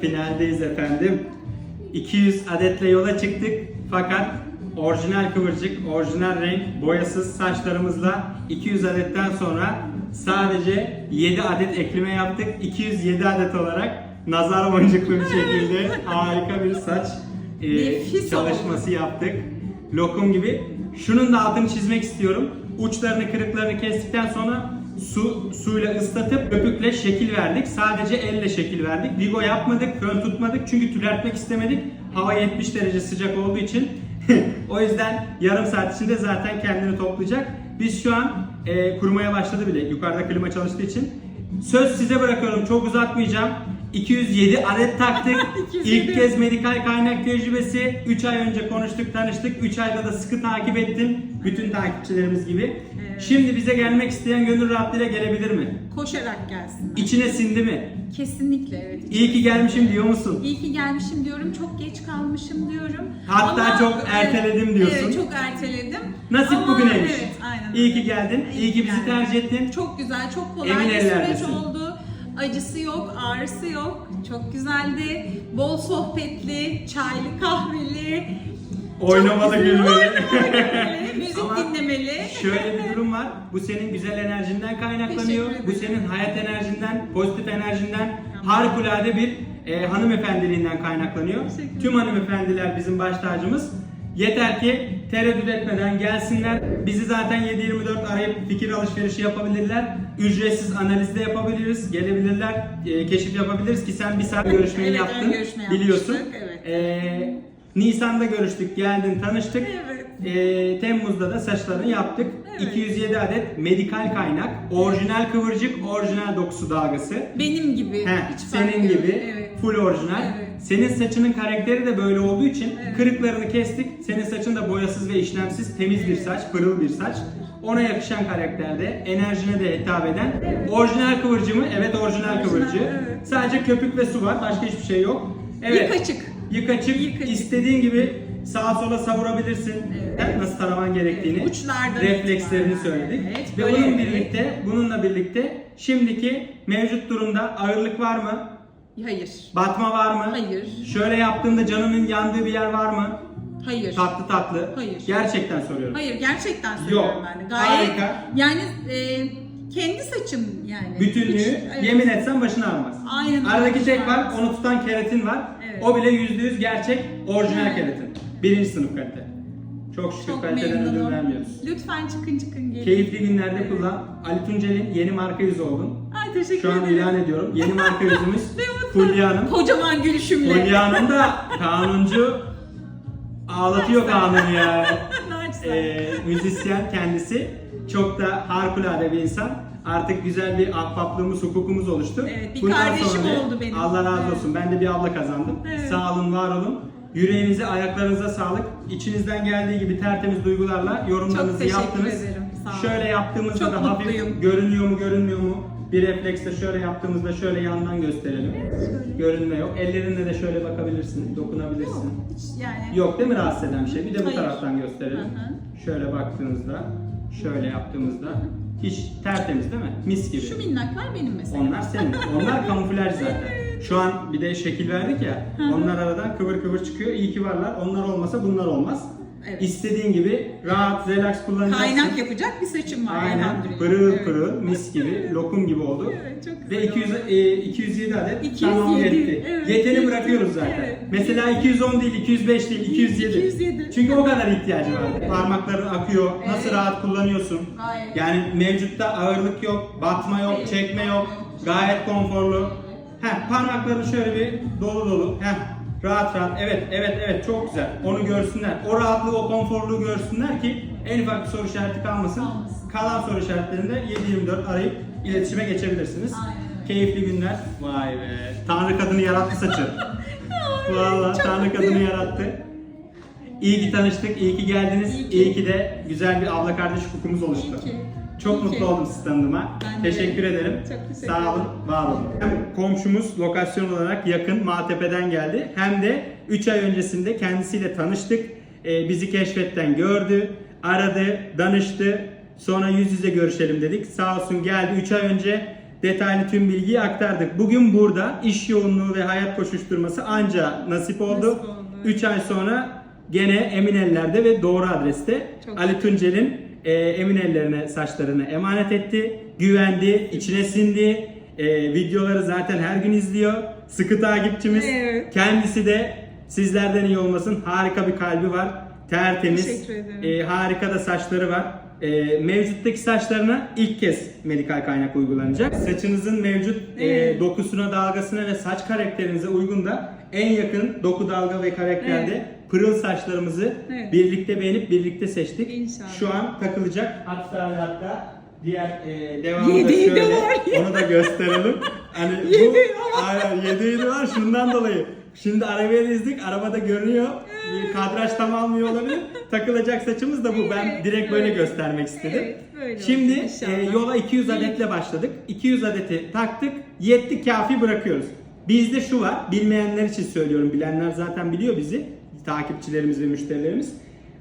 Finaldeyiz efendim. 200 adetle yola çıktık fakat orijinal kıvırcık, orijinal renk, boyasız saçlarımızla 200 adetten sonra sadece 7 adet ekleme yaptık. 207 adet olarak nazar boncuklu bir şekilde harika bir saç e, çalışması yaptık. Lokum gibi. Şunun da altını çizmek istiyorum. Uçlarını, kırıklarını kestikten sonra su suyla ıslatıp köpükle şekil verdik. Sadece elle şekil verdik. Vigo yapmadık, fön tutmadık çünkü tülertmek istemedik. Hava 70 derece sıcak olduğu için. o yüzden yarım saat içinde zaten kendini toplayacak. Biz şu an e, kurumaya başladı bile yukarıda klima çalıştığı için. Söz size bırakıyorum çok uzatmayacağım. 207 adet taktık. 207. İlk kez medikal kaynak tecrübesi. 3 ay önce konuştuk, tanıştık. 3 ayda da sıkı takip ettim. Bütün takipçilerimiz gibi. Evet. Şimdi bize gelmek isteyen gönül rahatlığıyla gelebilir mi? Koşarak gelsinler. İçine sindi mi? Kesinlikle evet. İyi ki gelmişim diyor musun? İyi ki gelmişim diyorum. Çok geç kalmışım diyorum. Hatta çok erteledim diyorsun. Evet çok erteledim. Nasip Ama bugüneymiş. Evet aynen. İyi ki geldin. İyi İyi ki bizi geldin. tercih ettin. Çok güzel, çok kolay Emin bir süreç oldu. Acısı yok, ağrısı yok. Çok güzeldi. Bol sohbetli, çaylı, kahveli. Oynamalı çok güzel. gülmeli. Oynamalı, müzik Ama dinlemeli. Şöyle bir durum var. Bu senin güzel enerjinden kaynaklanıyor. Teşekkür Bu ederim. senin hayat enerjinden, pozitif enerjinden, harikulade bir e, hanımefendiliğinden kaynaklanıyor. Teşekkür. Tüm hanımefendiler bizim baş tacımız. Yeter ki tereddüt etmeden gelsinler. Bizi zaten 7-24 arayıp fikir alışverişi yapabilirler. Ücretsiz analiz de yapabiliriz. Gelebilirler. e, keşif yapabiliriz ki sen bir saat görüşmeyi Evet, yaptın. görüşme biliyorsun. evet. E, Nisan'da görüştük, geldin, tanıştık. Evet. Ee, Temmuz'da da saçlarını yaptık. Evet. 207 adet medikal kaynak, orijinal kıvırcık, orijinal dokusu dalgası. Benim gibi. Heh, hiç fark senin yok. gibi Evet. full orijinal. Evet. Senin saçının karakteri de böyle olduğu için Evet. kırıklarını kestik. Senin saçın da boyasız ve işlemsiz, temiz bir Evet. saç, pırıl bir saç. Ona yakışan karakterde, enerjine de hitap eden. Orijinal kıvırcığı mı? Evet orijinal Orijinal, kıvırcığı. evet. Sadece köpük ve su var, başka hiçbir şey yok. Evet. Yık açık. Yık açık. Yık açık. İstediğin gibi sağa sola savurabilirsin. Evet. Nasıl taraman gerektiğini. Evet, uçlardan reflekslerini itibaren. söyledik. Evet, Ve bunun evet. birlikte, bununla birlikte şimdiki mevcut durumda ağırlık var mı? Hayır. Batma var mı? Hayır. Şöyle yaptığında canının yandığı bir yer var mı? Hayır. Tatlı tatlı. Hayır. Gerçekten soruyorum. Hayır gerçekten söylüyorum Yok. ben de. Gayet Harika. yani e, kendi saçım yani. Bütünlüğü Hiç- evet. yemin etsem başına ağrımaz. Aynen. Aradaki tek var, onu tutan keratin var. Evet. O bile %100 gerçek, orijinal Evet. keratin. Birinci sınıf kalite. Çok şükür Çok kaliteden ödün memnunum. vermiyoruz. Lütfen çıkın çıkın gelin. Keyifli günlerde kullan. Ali Tuncel'in yeni marka yüzü oldun. Ay teşekkür Şu an ederim. ilan ediyorum. Yeni marka yüzümüz. Fulya Hanım. Kocaman gülüşümle. Fulya Hanım da kanuncu ağlatıyor kanunu ya. Ee, müzisyen kendisi. Çok da harikulade bir insan. Artık güzel bir ahbaplığımız, hukukumuz oluştu. Evet, bir Bundan kardeşim sonra oldu benim. Allah razı Evet. olsun. Ben de bir abla kazandım. Evet. Sağ olun, var olun. Yüreğinize, ayaklarınıza sağlık. İçinizden geldiği gibi tertemiz duygularla yorumlarınızı Çok teşekkür yaptınız. ederim, sağ olun. Şöyle yaptığımızda Çok da hafif görünüyor mu, görünmüyor mu? Bir refleksle şöyle yaptığımızda şöyle yandan gösterelim. şöyle. Görünme yok. Ellerinle de şöyle bakabilirsin, Yok, dokunabilirsin. hiç yani. Yok değil mi rahatsız eden bir şey? Bir de bu Hayır. taraftan gösterelim. Hı hı. Şöyle baktığınızda, şöyle yaptığımızda hiç tertemiz değil mi? Mis gibi. Şu minnaklar benim mesela. Onlar senin. Onlar kamuflaj zaten. Şu an bir de şekil verdik ya. Onlar aradan kıvır kıvır çıkıyor. İyi ki varlar. Onlar olmasa bunlar olmaz. Evet. İstediğin gibi rahat, relax kullanacaksın. Kaynak yapacak bir saçım var Aynen. elhamdülillah. Pırıl Evet. pırıl, mis gibi, lokum gibi oldu. Evet, çok güzel Ve 200, oldu. e, 207 adet 207, tamam yetti. evet, Yeteni bırakıyoruz zaten. Evet. Mesela 210 değil, 205 değil, 207. 207. Çünkü o kadar ihtiyacı var. Parmakların akıyor, nasıl Evet. rahat kullanıyorsun. Gayet. Yani mevcutta ağırlık yok, batma yok, Evet. çekme yok. Gayet konforlu. Heh, parmakların şöyle bir dolu dolu. Heh, rahat rahat. Evet, evet, evet. Çok güzel. Onu görsünler. O rahatlığı, o konforluğu görsünler ki en ufak bir soru işareti kalmasın. Kalmasın. Kalan soru işaretlerinde 7-24 arayıp iletişime geçebilirsiniz. Aynen. Keyifli günler. Vay be. Tanrı kadını yarattı saçı. Vallahi çok Tanrı kadını yarattı. İyi ki tanıştık, iyi ki geldiniz. İyi ki. İyi ki de güzel bir abla kardeş hukukumuz oluştu. İyi ki. Çok İyi mutlu ki. oldum sizi tanıdığıma. Ben de. Teşekkür ederim. Çok teşekkür Sağ olun, var olun. Hem komşumuz lokasyon olarak yakın Maltepe'den geldi. Hem de 3 ay öncesinde kendisiyle tanıştık. Ee, bizi keşfetten gördü, aradı, danıştı. Sonra yüz yüze görüşelim dedik. Sağ olsun geldi 3 ay önce detaylı tüm bilgiyi aktardık. Bugün burada iş yoğunluğu ve hayat koşuşturması anca nasip oldu. Nasip oldu, 3 ay sonra gene emin ellerde ve doğru adreste Çok Ali Tuncel'in e, emin ellerine saçlarını emanet etti. Güvendi, içine sindi. E, videoları zaten her gün izliyor. Sıkı takipçimiz. Evet. Kendisi de sizlerden iyi olmasın. Harika bir kalbi var. Tertemiz. E, harika da saçları var. E, mevcuttaki saçlarına ilk kez medikal kaynak uygulanacak. Saçınızın mevcut e, Evet. dokusuna, dalgasına ve saç karakterinize uygun da en yakın doku, dalga ve karakterde Evet. pırıl saçlarımızı Evet. birlikte beğenip birlikte seçtik. İnşallah. Şu an takılacak. Hatta hatta diğer e, devamı da Yedeği de şöyle. var ya. Onu da gösterelim. Hani bu Yedeği var. aynen yedeği de var şundan dolayı. Şimdi arabaya dizdik. Arabada görünüyor. Bir kadraj tam almıyor olabilir. Takılacak saçımız da bu. Ben Evet, direkt böyle evet. göstermek istedim. Evet, böyle Şimdi e, yola 200 adetle başladık. 200 adeti taktık. Yetti kafi bırakıyoruz. Bizde şu var. Bilmeyenler için söylüyorum. Bilenler zaten biliyor bizi. Takipçilerimiz ve müşterilerimiz.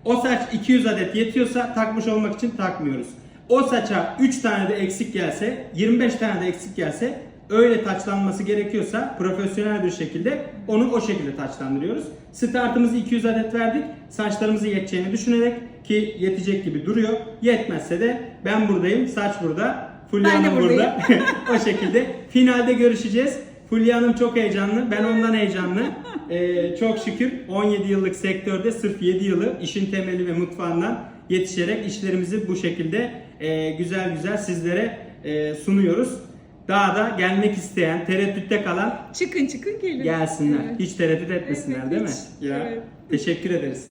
O saç 200 adet yetiyorsa takmış olmak için takmıyoruz. O saça 3 tane de eksik gelse, 25 tane de eksik gelse öyle taçlanması gerekiyorsa profesyonel bir şekilde onu o şekilde taçlandırıyoruz. Startımızı 200 adet verdik. Saçlarımızı yeteceğini düşünerek ki yetecek gibi duruyor. Yetmezse de ben buradayım, saç burada, Fulya Hanım burada. o şekilde finalde görüşeceğiz. Fulya Hanım çok heyecanlı, ben ondan heyecanlı. Ee, çok şükür 17 yıllık sektörde sırf 7 yılı işin temeli ve mutfağından yetişerek işlerimizi bu şekilde e, güzel güzel sizlere e, sunuyoruz. Daha da gelmek isteyen, tereddütte kalan Çıkın çıkın gelin. gelsinler. Evet. Hiç tereddüt etmesinler Evet, değil mi? hiç. Ya Evet. teşekkür ederiz.